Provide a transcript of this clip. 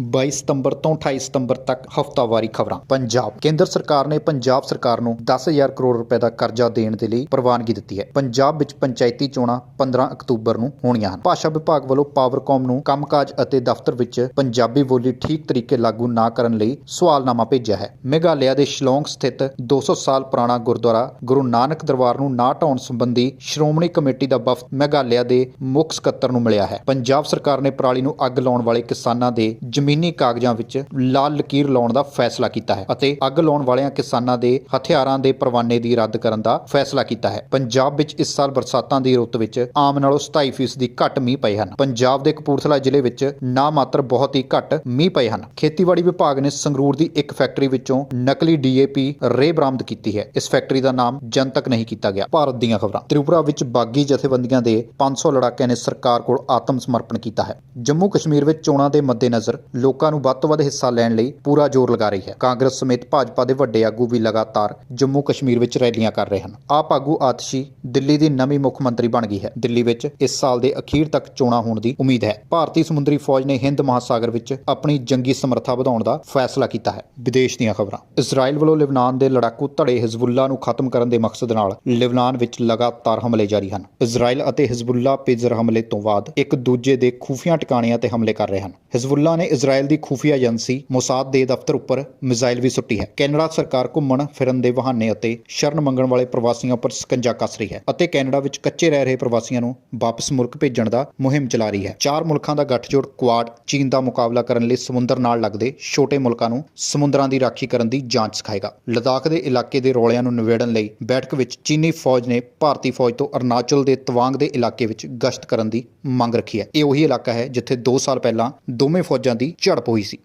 22 ਸਤੰਬਰ ਤੋਂ 28 ਸਤੰਬਰ ਤੱਕ ਹਫ਼ਤਾਵਾਰੀ ਖਬਰਾਂ। ਪੰਜਾਬ। ਕੇਂਦਰ ਸਰਕਾਰ ਨੇ ਪੰਜਾਬ ਸਰਕਾਰ ਨੂੰ 10000 ਕਰੋੜ ਰੁਪਏ ਦਾ ਕਰਜ਼ਾ ਦੇਣ ਦੇ ਲਈ ਪ੍ਰਵਾਨਗੀ ਦਿੱਤੀ ਹੈ। ਪੰਜਾਬ ਵਿੱਚ ਪੰਚਾਇਤੀ ਚੋਣਾਂ 15 ਅਕਤੂਬਰ ਨੂੰ ਹੋਣੀਆਂ ਹਨ। ਭਾਸ਼ਾ ਵਿਭਾਗ ਵੱਲੋਂ ਪਾਵਰਕੌਮ ਨੂੰ ਕੰਮਕਾਜ ਅਤੇ ਦਫ਼ਤਰ ਵਿੱਚ ਪੰਜਾਬੀ ਬੋਲੀ ਠੀਕ ਤਰੀਕੇ ਲਾਗੂ ਨਾ ਕਰਨ ਲਈ ਸਵਾਲਨਾਮਾ ਭੇਜਿਆ ਹੈ। ਮੇਘਾਲਿਆ ਦੇ ਸ਼ਿਲੌਂਗ ਸਥਿਤ 200 ਸਾਲ ਪੁਰਾਣਾ ਗੁਰਦੁਆਰਾ ਗੁਰੂ ਨਾਨਕ ਦਰਬਾਰ ਨੂੰ ਨਾ ਢਾਉਣ ਸੰਬੰਧੀ ਸ਼੍ਰੋਮਣੀ ਕਮੇਟੀ ਦਾ ਵਫਦ ਮੇਘਾਲਿਆ ਦੇ ਮੁੱਖ ਸਕੱਤਰ ਨੂੰ ਮਿਲਿਆ ਹੈ। ਪੰਜਾਬ ਸਰਕਾਰ ਨੇ ਪਰਾਲੀ ਨੂੰ ਅੱਗ ਲਾਉਣ ਵਾਲੇ ਕਿਸਾਨਾਂ ਦੇ ਜ਼ਮੀਨੀ ਕਾਗਜ਼ਾਂ ਵਿੱਚ ਲਾਲ ਲਕੀਰ ਲਾਉਣ ਦਾ ਫੈਸਲਾ ਕੀਤਾ ਹੈ ਅਤੇ ਅੱਗ ਲਾਉਣ ਵਾਲਿਆਂ ਕਿਸਾਨਾਂ ਦੇ ਹਥਿਆਰਾਂ ਦੇ ਪਰਵਾਨੇ ਦੀ ਰੱਦ ਕਰਨ ਦਾ ਫੈਸਲਾ ਕੀਤਾ ਹੈ। ਪੰਜਾਬ ਵਿੱਚ ਇਸ ਸਾਲ ਬਰਸਾਤਾਂ ਦੀ ਰੁੱਤ ਵਿੱਚ ਆਮ ਨਾਲੋਂ 27% ਦੀ ਘੱਟ ਮੀਂਹ ਪਏ ਹਨ। ਪੰਜਾਬ ਦੇ ਕਪੂਰਥਲਾ ਜ਼ਿਲ੍ਹੇ ਵਿੱਚ ਨਾ ਮਾਤਰ ਬਹੁਤ ਹੀ ਘੱਟ ਮੀਂਹ ਪਏ ਹਨ। ਖੇਤੀਬਾੜੀ ਵਿਭਾਗ ਨੇ ਸੰਗਰੂਰ ਦੀ ਇੱਕ ਫੈਕਟਰੀ ਵਿੱਚੋਂ ਨਕਲੀ ਡੀਏਪੀ ਰੇ ਬਰਾਮਦ ਕੀਤੀ ਹੈ। ਇਸ ਫੈਕਟਰੀ ਦਾ ਨਾਮ ਜਨਤਕ ਨਹੀਂ ਕੀਤਾ ਗਿਆ। ਭਾਰਤ ਦੀਆਂ ਖਬਰਾਂ। ਤ੍ਰਿਪੁਰਾ ਵਿੱਚ ਬਾਗੀ ਜਥੇਬੰਦੀਆਂ ਦੇ 500 ਲੜਾਕਿਆਂ ਨੇ ਸਰਕਾਰ ਕੋਲ ਆਤਮ ਸਮਰਪਣ ਕੀਤਾ ਹੈ। ਜੰਮੂ ਕਸ਼ਮੀਰ ਵਿੱਚ ਚੋਣਾਂ ਦੇ ਮੱਦੇਨਜ਼ਰ ਲੋਕਾਂ ਨੂੰ ਵੱਧ ਤੋਂ ਵੱਧ ਹਿੱਸਾ ਲੈਣ ਲਈ ਪੂਰਾ ਜ਼ੋਰ ਲਗਾ ਰਹੀ ਹੈ। ਕਾਂਗਰਸ ਸਮੇਤ ਭਾਜਪਾ ਦੇ ਵੱਡੇ ਆਗੂ ਵੀ ਲਗਾਤਾਰ ਜੰਮੂ ਕਸ਼ਮੀਰ ਵਿੱਚ ਰੈਲੀਆਂ ਕਰ ਰਹੇ ਹਨ। ਆਪ ਆਗੂ ਆਤਸ਼ੀ ਦਿੱਲੀ ਦੀ ਨਵੀਂ ਮੁੱਖ ਮੰਤਰੀ ਬਣ ਗਈ ਹੈ। ਦਿੱਲੀ ਵਿੱਚ ਇਸ ਸਾਲ ਦੇ ਅਖੀਰ ਤੱਕ ਚੋਣਾਂ ਹੋਣ ਦੀ ਉਮੀਦ ਹੈ। ਭਾਰਤੀ ਸਮੁੰਦਰੀ ਫੌਜ ਨੇ ਹਿੰਦ ਮਹਾਸਾਗਰ ਵਿੱਚ ਆਪਣੀ ਜੰਗੀ ਸਮਰੱਥਾ ਵਧਾਉਣ ਦਾ ਫੈਸਲਾ ਕੀਤਾ ਹੈ। ਵਿਦੇਸ਼ ਦੀਆਂ ਖਬਰਾਂ। ਇਜ਼ਰਾਈਲ ਵੱਲੋਂ ਲਿਬਨਾਨ ਦੇ ਲੜਾਕੂ ਧੜੇ ਹਿਜ਼ਬੁੱਲਾ ਨੂੰ ਖਤਮ ਕਰਨ ਦੇ ਮਕਸਦ ਨਾਲ ਲਿਬਨਾਨ ਵਿੱਚ ਲਗਾਤਾਰ ਹਮਲੇ ਜਾਰੀ ਹਨ। ਇਜ਼ਰਾਈਲ ਅਤੇ ਹਿਜ਼ਬੁੱਲਾ ਪੇਜਰ ਹਮਲੇ ਤੋਂ ਬਾਅਦ ਇੱਕ ਦੂਜੇ ਦੇ ਖੂਫੀਆਂ ਟਿਕਾਣਿਆਂ ਤੇ ਹਮਲੇ ਕਰ ਰਹੇ ਹਨ। ਹਿਜ਼ਬੁੱਲਾ ਨੇ ਇਜ਼ਰਾਈਲ ਦੀ ਖੂਫੀਆ ਏਜੰਸੀ ਮੋਸਾਦ ਦੇ ਦਫ਼ਤਰ ਉੱਪਰ ਮਿਜ਼ਾਈਲ ਵੀ ਸੁੱਟੀ ਹੈ। ਕੈਨੇਡਾ ਸਰਕਾਰ ਘੁੰਮਣ, ਫਿਰਨ ਦੇ ਬਹਾਨੇ ਅਤੇ ਸ਼ਰਨ ਮੰਗਣ ਵਾਲੇ ਪ੍ਰਵਾਸੀਆਂ ਉੱਪਰ ਸਕੰਜਾ ਕੱਸ ਰਹੀ ਹੈ ਅਤੇ ਕੈਨੇਡਾ ਵਿੱਚ ਕੱਚੇ ਰਹਿ ਰਹੇ ਪ੍ਰਵਾਸੀਆਂ ਨੂੰ ਵਾਪਸ ਮੁਲਕ ਭੇਜਣ ਦਾ ਮੁਹਿੰਮ ਚਲਾ ਰਹੀ ਹੈ। ਚਾਰ ਮੁਲਕਾਂ ਦਾ ਗੱਠਜੋੜ ਕੁਆਡ, ਚੀਨ ਦਾ ਮੁਕਾਬਲਾ ਕਰਨ ਲਈ ਸਮੁੰਦਰ ਨਾਲ ਲੱਗਦੇ ਛੋਟੇ ਮੁਲਕਾਂ ਨੂੰ ਸਮੁੰਦਰਾਂ ਦੀ ਰਾਖੀ ਕਰਨ ਦੀ ਜਾਂਚ ਸਿਖਾਏਗਾ। ਲਦਾਖ ਦੇ ਇਲਾਕੇ ਦੇ ਰੌਲਿਆਂ ਨੂੰ ਨਿਵੇੜਨ ਲਈ ਬੈਠਕ ਵਿੱਚ ਚੀਨੀ ਫੌਜ ਨੇ ਭਾਰਤੀ ਫੌਜ ਤੋਂ ਅਰੁਣਾਚਲ ਦੇ ਤਵਾਂਗ ਦੇ ਇਲਾਕੇ ਵਿੱਚ ਗਸ਼ਤ ਕਰਨ ਦੀ ਮੰਗ ਰੱਖੀ ਹੈ। ਇਹ ਉਹੀ ਇਲਾਕਾ ਹੈ ਜਿੱਥੇ 2 ਸਾਲ ਪਹਿਲਾਂ ਦੋਵੇਂ ਫੌਜਾਂ ਦੀ ਦੀ ਝੜਪ ਹੋਈ ਸੀ।